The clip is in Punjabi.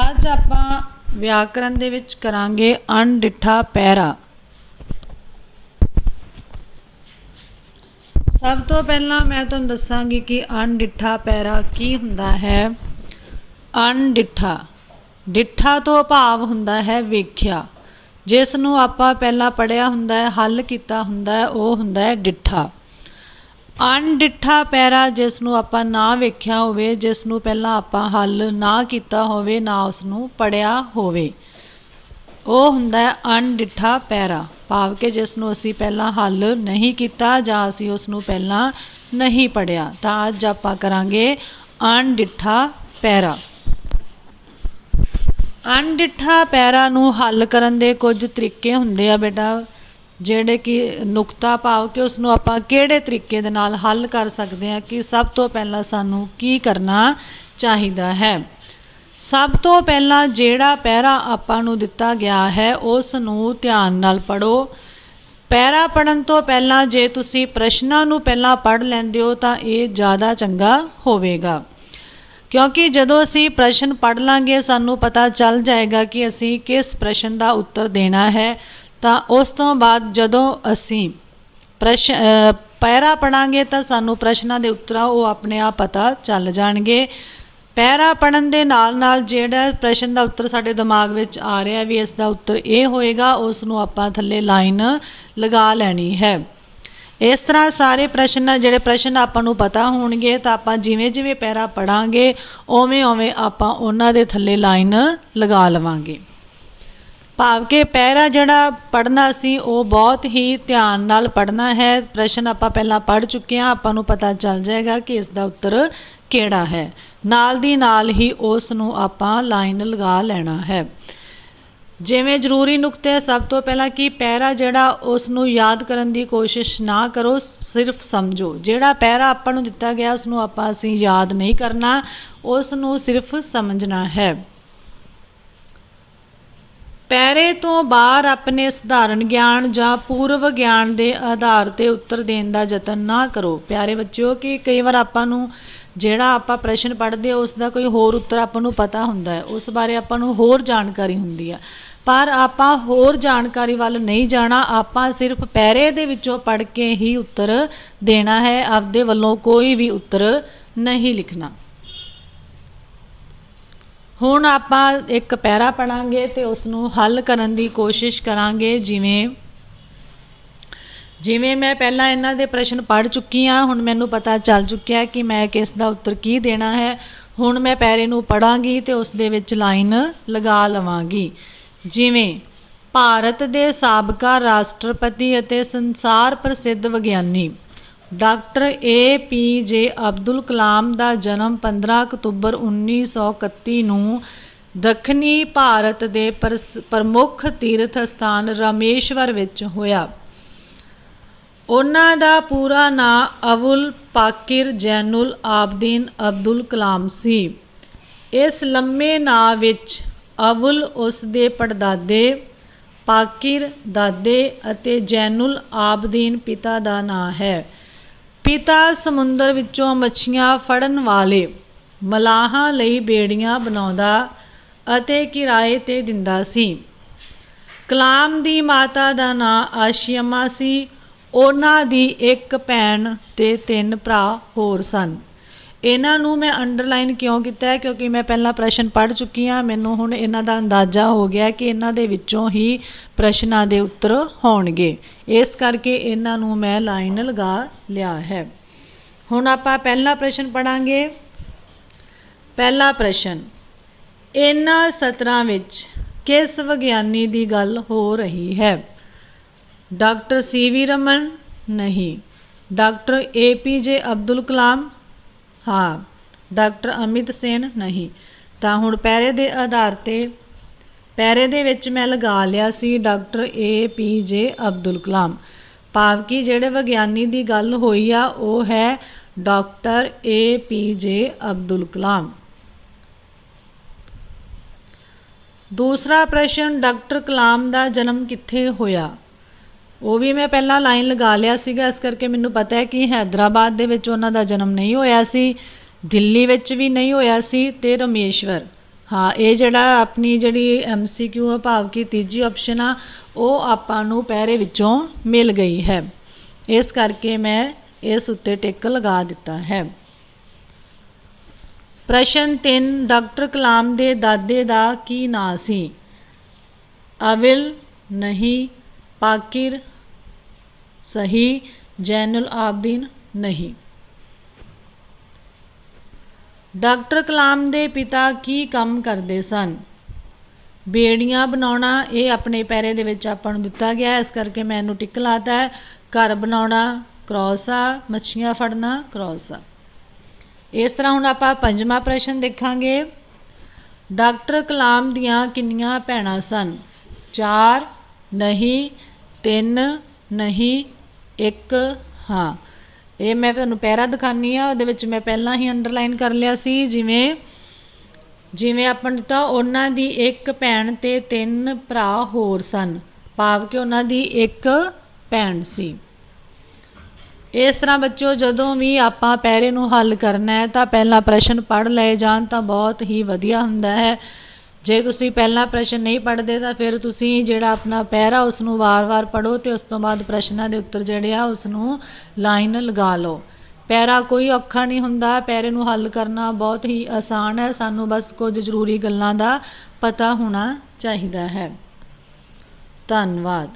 ਅੱਜ ਆਪਾਂ ਵਿਆਕਰਨ ਦੇ ਵਿੱਚ ਕਰਾਂਗੇ ਅਣਡਿੱਠਾ ਪੈਰਾ ਸਭ ਤੋਂ ਪਹਿਲਾਂ ਮੈਂ ਤੁਹਾਨੂੰ ਦੱਸਾਂਗੀ ਕਿ ਅਣਡਿੱਠਾ ਪੈਰਾ ਕੀ ਹੁੰਦਾ ਹੈ। ਅਣਡਿੱਠਾ। ਡਿੱਠਾ ਤੋਂ ਭਾਵ ਹੁੰਦਾ ਹੈ ਵੇਖਿਆ। ਜਿਸ ਨੂੰ ਆਪਾਂ ਪਹਿਲਾਂ ਪੜਿਆ ਹੁੰਦਾ ਹੈ, ਹੱਲ ਕੀਤਾ ਹੁੰਦਾ ਹੈ, ਉਹ ਹੁੰਦਾ ਹੈ ਡਿੱਠਾ। ਅਣਡਿੱਠਾ ਪੈਰਾ ਜਿਸ ਨੂੰ ਆਪਾਂ ਨਾ ਵੇਖਿਆ ਹੋਵੇ, ਜਿਸ ਨੂੰ ਪਹਿਲਾਂ ਆਪਾਂ ਹੱਲ ਨਾ ਕੀਤਾ ਹੋਵੇ, ਨਾ ਉਸ ਨੂੰ ਪੜਿਆ ਹੋਵੇ। ਉਹ ਹੁੰਦਾ ਹੈ ਅਣਡਿੱਠਾ ਪੈਰਾ, ਭਾਵ ਕਿ ਜਿਸ ਨੂੰ ਅਸੀਂ ਪਹਿਲਾਂ ਹੱਲ ਨਹੀਂ ਕੀਤਾ ਜਾਂ ਅਸੀਂ ਉਸ ਨੂੰ ਪਹਿਲਾਂ ਨਹੀਂ ਪੜਿਆ ਤਾਂ ਅੱਜ ਆਪਾਂ ਕਰਾਂਗੇ ਅਣਡਿੱਠਾ ਪੈਰਾ। ਅਣਡਿੱਠਾ ਪੈਰਾ ਨੂੰ ਹੱਲ ਕਰਨ ਦੇ ਕੁਝ ਤਰੀਕੇ ਹੁੰਦੇ ਆ ਬੇਟਾ। ਜਿਹੜੇ ਕਿ ਨੁਕਤਾ ਭਾਵ ਕਿ ਉਸ ਨੂੰ ਆਪਾਂ ਕਿਹੜੇ ਤਰੀਕੇ ਦੇ ਨਾਲ ਹੱਲ ਕਰ ਸਕਦੇ ਹਾਂ ਕਿ ਸਭ ਤੋਂ ਪਹਿਲਾਂ ਸਾਨੂੰ ਕੀ ਕਰਨਾ ਚਾਹੀਦਾ ਹੈ। ਸਭ ਤੋਂ ਪਹਿਲਾਂ ਜਿਹੜਾ ਪਹਿਰਾ ਆਪਾਂ ਨੂੰ ਦਿੱਤਾ ਗਿਆ ਹੈ ਉਸ ਨੂੰ ਧਿਆਨ ਨਾਲ ਪੜੋ ਪੈਰਾ ਪੜਨ ਤੋਂ ਪਹਿਲਾਂ ਜੇ ਤੁਸੀਂ ਪ੍ਰਸ਼ਨਾਂ ਨੂੰ ਪਹਿਲਾਂ ਪੜ ਲੈਂਦੇ ਹੋ ਤਾਂ ਇਹ ਜ਼ਿਆਦਾ ਚੰਗਾ ਹੋਵੇਗਾ। ਕਿਉਂਕਿ ਜਦੋਂ ਅਸੀਂ ਪ੍ਰਸ਼ਨ ਪੜ ਲਾਂਗੇ, ਸਾਨੂੰ ਪਤਾ ਚੱਲ ਜਾਏਗਾ ਕਿ ਅਸੀਂ ਕਿਸ ਪ੍ਰਸ਼ਨ ਦਾ ਉੱਤਰ ਦੇਣਾ ਹੈ। ਤਾਂ ਉਸ ਤੋਂ ਬਾਅਦ ਜਦੋਂ ਅਸੀਂ ਪ੍ਰਸ਼ਨ ਪੈਰਾ ਪੜਾਂਗੇ ਤਾਂ ਸਾਨੂੰ ਪ੍ਰਸ਼ਨਾਂ ਦੇ ਉੱਤਰ ਉਹ ਆਪਣੇ ਆਪ ਪਤਾ ਚੱਲ ਜਾਣਗੇ। ਪੈਰਾ ਪੜਨ ਦੇ ਨਾਲ ਨਾਲ ਜਿਹੜਾ ਪ੍ਰਸ਼ਨ ਦਾ ਉੱਤਰ ਸਾਡੇ ਦਿਮਾਗ ਵਿੱਚ ਆ ਰਿਹਾ ਵੀ ਇਸ ਦਾ ਉੱਤਰ ਇਹ ਹੋਏਗਾ, ਉਸ ਨੂੰ ਆਪਾਂ ਥੱਲੇ ਲਾਈਨ ਲਗਾ ਲੈਣੀ ਹੈ। ਇਸ ਤਰ੍ਹਾਂ ਸਾਰੇ ਪ੍ਰਸ਼ਨ, ਜਿਹੜੇ ਪ੍ਰਸ਼ਨ ਆਪਾਂ ਨੂੰ ਪਤਾ ਹੋਣਗੇ ਤਾਂ ਆਪਾਂ ਜਿਵੇਂ ਜਿਵੇਂ ਪੈਰਾ ਪੜਾਂਗੇ ਓਵੇਂ ਓਵੇਂ ਆਪਾਂ ਉਹਨਾਂ ਦੇ ਥੱਲੇ ਲਾਈਨ ਲਗਾ ਲਵਾਂਗੇ। ਭਾਵ ਕਿ ਪਹਿਰਾ ਜਿਹੜਾ ਪੜਨਾ ਸੀ, ਉਹ ਬਹੁਤ ਹੀ ਧਿਆਨ ਨਾਲ ਪੜਨਾ ਹੈ। ਪ੍ਰਸ਼ਨ ਆਪਾਂ ਪਹਿਲਾਂ ਪੜ ਚੁੱਕੇ ਹਾਂ। ਆਪਾਂ ਨੂੰ ਪਤਾ ਚੱਲ ਜਾਏਗਾ ਕਿ ਇਸ ਦਾ ਉੱਤਰ ਕਿਹੜਾ ਹੈ। ਨਾਲ ਦੀ ਨਾਲ ਹੀ ਉਸ ਨੂੰ ਆਪਾਂ ਲਾਈਨ ਲਗਾ ਲੈਣਾ ਹੈ। ਜਿਵੇਂ ਜ਼ਰੂਰੀ ਨੁਕਤੇ ਸਭ ਤੋਂ ਪਹਿਲਾਂ ਕਿ ਪੈਰਾ ਜਿਹੜਾ, ਉਸ ਨੂੰ ਯਾਦ ਕਰਨ ਦੀ ਕੋਸ਼ਿਸ਼ ਨਾ ਕਰੋ। ਸਿਰਫ ਸਮਝੋ। ਜਿਹੜਾ ਪੈਰਾ ਆਪਾਂ ਨੂੰ ਦਿੱਤਾ ਗਿਆ, ਉਸ ਨੂੰ ਆਪਾਂ ਅਸੀਂ ਯਾਦ ਨਹੀਂ ਕਰਨਾ। ਉਸ ਨੂੰ ਸਿਰਫ ਸਮਝਣਾ ਹੈ। ਪੈਰੇ ਤੋਂ ਬਾਹਰ ਆਪਣੇ ਸਧਾਰਨ ਗਿਆਨ ਜਾਂ ਪੂਰਵ ਗਿਆਨ ਦੇ ਆਧਾਰ ਤੇ ਉੱਤਰ ਦੇਣ ਦਾ ਯਤਨ ਨਾ ਕਰੋ। ਪਿਆਰੇ ਬੱਚਿਓ, ਕਿ ਕਈ ਵਾਰ ਆਪਾਂ ਨੂੰ ਜਿਹੜਾ ਆਪਾਂ ਪ੍ਰਸ਼ਨ ਪੜ੍ਹਦੇ ਉਸ ਦਾ ਕੋਈ ਹੋਰ ਉੱਤਰ ਆਪਾਂ ਨੂੰ ਪਤਾ ਹੁੰਦਾ ਹੈ। ਉਸ ਬਾਰੇ ਆਪਾਂ ਨੂੰ ਹੋਰ ਜਾਣਕਾਰੀ ਹੁੰਦੀ ਹੈ ਪਰ ਆਪਾਂ ਹੋਰ ਜਾਣਕਾਰੀ ਵੱਲ ਨਹੀਂ ਜਾਣਾ, ਆਪਾਂ ਸਿਰਫ ਪੈਰੇ ਦੇ ਵਿੱਚੋਂ ਪੜ੍ਹ ਕੇ ਹੀ ਉੱਤਰ ਦੇਣਾ ਹੈ। ਆਪਦੇ ਵੱਲੋਂ ਕੋਈ ਵੀ ਉੱਤਰ ਨਹੀਂ ਲਿਖਣਾ। ਹੁਣ ਆਪਾਂ ਇੱਕ ਪੈਰਾ ਪੜਾਂਗੇ ਤੇ ਉਸ ਨੂੰ ਹੱਲ ਕਰਨ ਦੀ ਕੋਸ਼ਿਸ਼ ਕਰਾਂਗੇ। ਜਿਵੇਂ ਜਿਵੇਂ ਮੈਂ ਪਹਿਲਾਂ ਇਹਨਾਂ ਦੇ ਪ੍ਰਸ਼ਨ ਪੜ ਚੁੱਕੀ ਹਾਂ, ਹੁਣ ਮੈਨੂੰ ਪਤਾ ਚੱਲ ਚੁੱਕਿਆ ਕਿ ਮੈਂ ਕਿਸ ਦਾ ਉੱਤਰ ਕੀ ਦੇਣਾ ਹੈ। ਹੁਣ ਮੈਂ ਪੈਰੇ ਨੂੰ ਪੜਾਂਗੀ ਤੇ ਉਸ ਦੇ ਵਿੱਚ ਲਾਈਨ ਲਗਾ ਲਵਾਂਗੀ। ਜਿਵੇਂ, ਭਾਰਤ ਦੇ ਸਾਬਕਾ ਰਾਸ਼ਟਰਪਤੀ ਅਤੇ ਸੰਸਾਰ ਪ੍ਰਸਿੱਧ ਵਿਗਿਆਨੀ। ਡਾਕਟਰ ਏ ਪੀ ਜੇ ਅਬਦੁਲ ਕਲਾਮ ਦਾ ਜਨਮ 15 ਅਕਤੂਬਰ 1931 ਨੂੰ ਦੱਖਣੀ ਭਾਰਤ ਦੇ ਪ੍ਰਮੁੱਖ ਤੀਰਥ ਸਥਾਨ ਰਾਮੇਸ਼ਵਰ ਵਿੱਚ ਹੋਇਆ। ਉਹਨਾਂ ਦਾ ਪੂਰਾ ਨਾਂ ਅਬੁਲ ਪਾਕਿਰ ਜੈਨੁਲ ਆਬਦੀਨ ਅਬਦੁਲ ਕਲਾਮ ਸੀ। ਇਸ ਲੰਮੇ ਨਾਂ ਵਿੱਚ ਅਬੁਲ ਉਸ ਦੇ ਪੜਦਾਦੇ, ਪਾਕਿਰ ਦਾਦੇ ਅਤੇ ਜੈਨੁਲ ਆਬਦੀਨ ਪਿਤਾ ਦਾ ਨਾਂ ਹੈ। ਪਿਤਾ ਸਮੁੰਦਰ ਵਿੱਚੋਂ ਮੱਛੀਆਂ ਫੜਨ ਵਾਲੇ ਮਲਾਹਾਂ ਲਈ ਬੇੜੀਆਂ ਬਣਾਉਂਦਾ ਅਤੇ ਕਿਰਾਏ ਤੇ ਦਿੰਦਾ ਸੀ। ਕਲਾਮ ਦੀ ਮਾਤਾ ਦਾ ਨਾਂ ਆਸ਼ੀਅਮਾ ਸੀ। ਉਹਨਾਂ ਦੀ ਇੱਕ ਭੈਣ ਤੇ ਤਿੰਨ ਭਰਾ ਹੋਰ ਸਨ। ਇਹਨਾਂ ਨੂੰ ਮੈਂ ਅੰਡਰਲਾਈਨ ਕਿਉਂ ਕੀਤਾ ਹੈ? ਕਿਉਂਕਿ ਮੈਂ ਪਹਿਲਾਂ ਪ੍ਰਸ਼ਨ ਪੜ੍ਹ ਚੁੱਕੀ ਹਾਂ। ਮੈਨੂੰ ਹੁਣ ਇਹਨਾਂ ਦਾ ਅੰਦਾਜ਼ਾ ਹੋ ਗਿਆ ਕਿ ਇਹਨਾਂ ਦੇ ਵਿੱਚੋਂ ਹੀ ਪ੍ਰਸ਼ਨਾਂ ਦੇ ਉੱਤਰ ਹੋਣਗੇ। ਇਸ ਕਰਕੇ ਇਹਨਾਂ ਨੂੰ ਮੈਂ ਲਾਈਨ ਲਗਾ ਲਿਆ ਹੈ। ਹੁਣ ਆਪਾਂ ਪਹਿਲਾ ਪ੍ਰਸ਼ਨ ਪੜਾਂਗੇ ਪਹਿਲਾ ਪ੍ਰਸ਼ਨ, ਇਹਨਾਂ ਸਤਰਾਂ ਵਿੱਚ ਕਿਸ ਵਿਗਿਆਨੀ ਦੀ ਗੱਲ ਹੋ ਰਹੀ ਹੈ? ਡਾਕਟਰ ਸੀ ਵੀ ਰਮਨ ਨਹੀਂ। ਡਾਕਟਰ ਏ ਪੀ ਜੇ ਅਬਦੁਲ ਕਲਾਮ ਹਾਂ, ਡਾਕਟਰ ਅਮਿਤ ਸੇਨ ਨਹੀਂ। ਤਾਂ ਹੁਣ ਪੈਰੇ ਦੇ ਆਧਾਰ ਤੇ ਪੈਰੇ ਦੇ ਵਿੱਚ ਮੈਂ ਲਗਾ ਲਿਆ ਸੀ ਡਾਕਟਰ ਏ ਪੀ ਜੇ ਅਬਦੁਲ ਕਲਾਮ। ਭਾਵ ਕਿ ਜਿਹੜੇ ਵਿਗਿਆਨੀ ਦੀ ਗੱਲ ਹੋਈ ਆ, ਉਹ ਹੈ ਡਾਕਟਰ ਏ ਪੀ ਜੇ ਅਬਦੁਲ ਕਲਾਮ। ਦੂਸਰਾ ਪ੍ਰਸ਼ਨ, ਡਾਕਟਰ ਕਲਾਮ ਦਾ ਜਨਮ ਕਿੱਥੇ ਹੋਇਆ? ਉਹ ਵੀ ਮੈਂ ਪਹਿਲਾਂ ਲਾਈਨ ਲਗਾ ਲਿਆ ਸੀਗਾ, ਇਸ ਕਰਕੇ ਮੈਨੂੰ ਪਤਾ ਹੈ ਕਿ ਹైదరాబాద్ ਦੇ ਵਿੱਚ ਉਹਨਾਂ ਦਾ ਜਨਮ ਨਹੀਂ ਹੋਇਆ ਸੀ, ਦਿੱਲੀ ਵਿੱਚ ਵੀ ਨਹੀਂ ਹੋਇਆ ਸੀ ਤੇ ਰਮੇਸ਼ਵਰ। ਹਾਂ, ਇਹ ਜਿਹੜਾ ਆਪਣੀ ਜਿਹੜੀ ਐਮਸੀਕਿਊ ਆ ਭਾਵ ਕਿ ਤੀਜੀ ਆਪਸ਼ਨ ਆ, ਉਹ ਆਪਾਂ ਨੂੰ ਪਹਿਰੇ ਵਿੱਚੋਂ ਮਿਲ ਗਈ ਹੈ। ਇਸ ਕਰਕੇ ਮੈਂ ਇਸ ਉੱਤੇ ਟਿਕ ਲਗਾ ਦਿੱਤਾ ਹੈ। ਪ੍ਰਸ਼ਨ 3 ਡਾਕਟਰ ਕਲਾਮ ਦੇ ਦਾਦੇ ਦਾ ਕੀ ਨਾਂ ਸੀ? ਅਵਿਲ, ਨਹੀਂ, ਪਾਕਿਰ ਸਹੀ, ਜੈਨੁਲ ਆਬਦੀਨ ਨਹੀਂ। ਡਾਕਟਰ ਕਲਾਮ ਦੇ ਪਿਤਾ ਕੀ ਕੰਮ ਕਰਦੇ ਸਨ? ਬੇੜੀਆਂ ਬਣਾਉਣਾ, ਇਹ ਆਪਣੇ ਪੈਰੇ ਦੇ ਵਿੱਚ ਆਪਾਂ ਨੂੰ ਦਿੱਤਾ ਗਿਆ, ਇਸ ਕਰਕੇ ਮੈਂ ਇਹਨੂੰ ਟਿਕ ਲਾਤਾ ਹੈ। ਘਰ ਬਣਾਉਣਾ, ਕ੍ਰੋਸ ਆ ਮੱਛੀਆਂ ਫੜਨਾ, ਕ੍ਰੋਸ। ਆ ਇਸ ਤਰ੍ਹਾਂ ਹੁਣ ਆਪਾਂ ਪੰਜਵਾਂ ਪ੍ਰਸ਼ਨ ਦੇਖਾਂਗੇ। ਡਾਕਟਰ ਕਲਾਮ ਦੀਆਂ ਕਿੰਨੀਆਂ ਭੈਣਾਂ ਸਨ? ਚਾਰ, ਨਹੀਂ, ਤਿੰਨ ਨਹੀਂ, ਇੱਕ, ਹਾਂ। ਇਹ ਮੈਂ ਤੁਹਾਨੂੰ ਪੈਰਾ ਦਿਖਾਨੀ ਆ ਉਹਦੇ ਵਿੱਚ ਮੈਂ ਪਹਿਲਾਂ ਹੀ ਅੰਡਰਲਾਈਨ ਕਰ ਲਿਆ ਸੀ, ਜਿਵੇਂ ਜਿਵੇਂ ਆਪਾਂ ਤਾਂ ਉਹਨਾਂ ਦੀ ਇੱਕ ਭੈਣ ਤੇ ਤਿੰਨ ਭਰਾ ਹੋਰ ਸਨ, ਭਾਵ ਕਿ ਉਹਨਾਂ ਦੀ ਇੱਕ ਭੈਣ ਸੀ। ਇਸ ਤਰ੍ਹਾਂ ਬੱਚੋ, ਜਦੋਂ ਵੀ ਆਪਾਂ ਪੈਰੇ ਨੂੰ ਹੱਲ ਕਰਨਾ ਹੈ, ਤਾਂ ਪਹਿਲਾਂ ਪ੍ਰਸ਼ਨ ਪੜ੍ਹ ਲਏ ਜਾਣ ਤਾਂ ਬਹੁਤ ਹੀ ਵਧੀਆ ਹੁੰਦਾ ਹੈ। ਜੇ ਤੁਸੀਂ ਪਹਿਲਾ ਪ੍ਰਸ਼ਨ ਨਹੀਂ ਪੜ੍ਹਦੇ ਤਾਂ ਫਿਰ ਤੁਸੀਂ ਜਿਹੜਾ ਆਪਣਾ ਪੈਰਾ ਉਸ ਨੂੰ ਵਾਰ-ਵਾਰ ਪੜ੍ਹੋ ਤੇ ਉਸ ਤੋਂ ਬਾਅਦ ਪ੍ਰਸ਼ਨਾਂ ਦੇ ਉੱਤਰ ਜਿਹੜੇ ਆ ਉਸ ਨੂੰ ਲਾਈਨ ਲਗਾ ਲਓ। ਪੈਰਾ ਕੋਈ ਔਖਾ ਨਹੀਂ ਹੁੰਦਾ, ਪੈਰੇ ਨੂੰ ਹੱਲ ਕਰਨਾ ਬਹੁਤ ਹੀ ਆਸਾਨ ਹੈ। ਸਾਨੂੰ ਬਸ ਕੁਝ ਜ਼ਰੂਰੀ ਗੱਲਾਂ ਦਾ ਪਤਾ ਹੋਣਾ ਚਾਹੀਦਾ ਹੈ। ਧੰਨਵਾਦ।